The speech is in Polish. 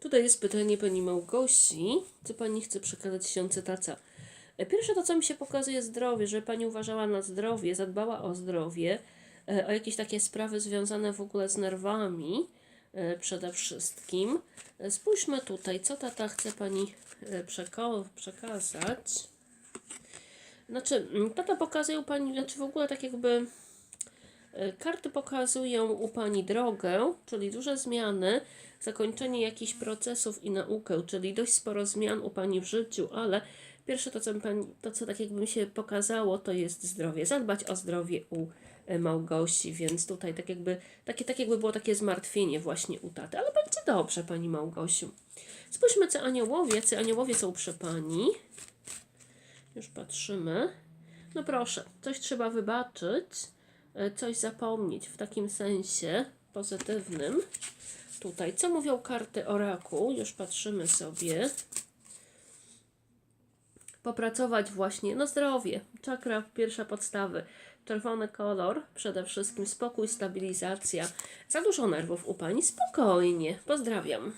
Tutaj jest pytanie pani Małgosi, co pani chce przekazać siące taca. E, Pierwsze to, co mi się pokazuje, zdrowie, że pani uważała na zdrowie, zadbała o zdrowie, e, o jakieś takie sprawy związane w ogóle z nerwami e, przede wszystkim. Spójrzmy tutaj, co tata chce pani przekazać. Znaczy, mm, tata pokazuje pani, znaczy w ogóle tak jakby karty pokazują u pani drogę, czyli duże zmiany, zakończenie jakichś procesów i naukę, czyli dość sporo zmian u pani w życiu, ale pierwsze to, co, pani, to, co tak jakby mi się pokazało, to jest zdrowie. Zadbać o zdrowie u e, Małgosi, więc tutaj tak jakby, takie, tak jakby było takie zmartwienie właśnie u taty, ale będzie dobrze, pani Małgosiu. Spójrzmy, co aniołowie, co aniołowie są przy pani. Już patrzymy. No proszę, coś trzeba wybaczyć, e, coś zapomnieć w takim sensie pozytywnym. Tutaj, co mówią karty oraku? Już patrzymy sobie. Popracować właśnie, no zdrowie, czakra pierwsza podstawy, czerwony kolor, przede wszystkim spokój, stabilizacja. Za dużo nerwów u Pani, spokojnie, pozdrawiam.